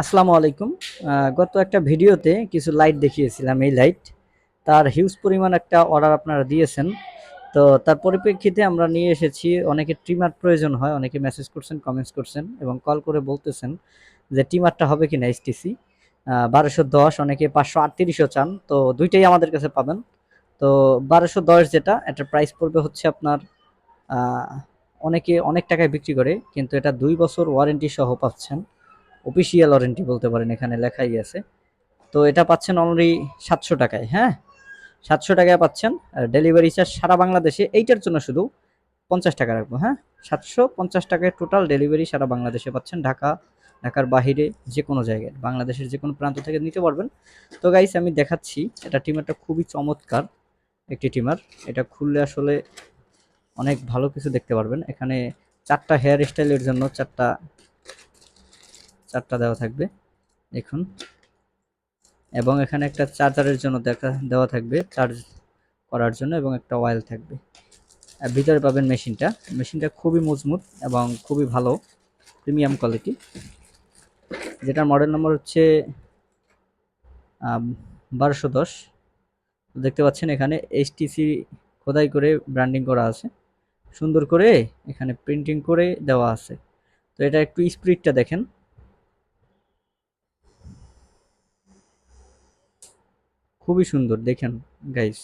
আসসালামু আলাইকুম। গত একটা ভিডিওতে কিছু লাইট দেখিয়েছিলাম, এই লাইট তার হিউজ পরিমাণ একটা অর্ডার আপনারা দিয়েছেন। তো তার পরিপ্রেক্ষিতে আমরা নিয়ে এসেছি, অনেকে ট্রিমার প্রয়োজন হয়, অনেকে মেসেজ করছেন কমেন্টস করছেন এবং কল করে বলতেছেন যে ট্রিমারটা হবে কি না এসটিসি বারোশো দশ, অনেকে পাঁচশো আটত্রিশও চান, তো দুইটাই আমাদের কাছে পাবেন। তো বারোশো দশ যেটা, এটার প্রাইস পড়বে হচ্ছে আপনার অনেকে অনেক টাকায় বিক্রি করে, কিন্তু এটা দুই বছর ওয়ারেন্টি সহ পাচ্ছেন। অফিসিয়াল ওয়ারেন্টি বলতে পারেন, এখানে লেখাই আছে। তো এটা পাচ্ছেন অনলি সাতশো টাকায় হ্যাঁ? সাতশো টাকায় পাচ্ছেন, আর ডেলিভারি চার্জ সারা বাংলাদেশে, এইটার জন্য শুধু পঞ্চাশ টাকা রাখব হ্যাঁ? সাতশো পঞ্চাশ টাকায় টোটাল ডেলিভারি সারা বাংলাদেশে পাচ্ছেন, ঢাকা, ঢাকার বাহিরে যে কোনো জায়গায়, বাংলাদেশের যে কোনো প্রান্ত থেকে নিতে পারবেন। তো গাইস আমি দেখাচ্ছি, এটা টিমারটা খুবই চমৎকার, একটি টিমার। এটা খুললে আসলে অনেক ভালো কিছু দেখতে পারবেন। এখানে চারটা হেয়ার স্টাইলের জন্য, চারটা চারটা দেওয়া থাকবে, দেখুন। এবং এখানে একটা চার্জারের জন্য দেখা, দেওয়া থাকবে চার্জ করার জন্য এবং একটা অয়েল থাকবে। ভিতরে পাবেন মেশিনটা। মেশিনটা খুবই মজবুত এবং খুবই ভালো প্রিমিয়াম কোয়ালিটি যেটার মডেল নম্বর হচ্ছে বারোশো দশ। দেখতে পাচ্ছেন এখানে এইচটিসি খোদাই করে ব্র্যান্ডিং করা আছে। সুন্দর করে এখানে প্রিন্টিং করে দেওয়া আছে। তো এটা একটু স্পিডটা দেখেন। খুবই সুন্দর, দেখেন গাইস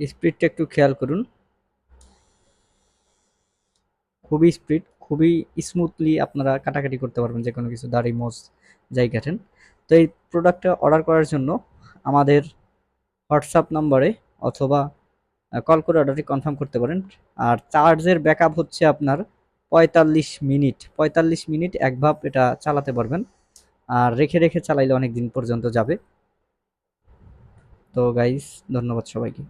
স্পিডটা একটু খেয়াল করুন। খুবই স্পিড খুবই স্মুথলি আপনারা কাটাকাটি করতে পারবেন যে কোনো কিছু, দাড়ি, মোজ যাই তো এই প্রোডাক্টটা অর্ডার করার জন্য আমাদের হোয়াটসঅ্যাপ নম্বরে অথবা কল করে অর্ডারটি কনফার্ম করতে পারেন। আর চার্জের ব্যাকআপ হচ্ছে আপনার পঁয়তাল্লিশ মিনিট পঁয়তাল্লিশ মিনিট এক ভাব এটা চালাতে পারবেন। আর রেখে রেখে চালাইলে অনেক দিন পর্যন্ত যাবে। তো গাইস ধন্যবাদ সবাইকে।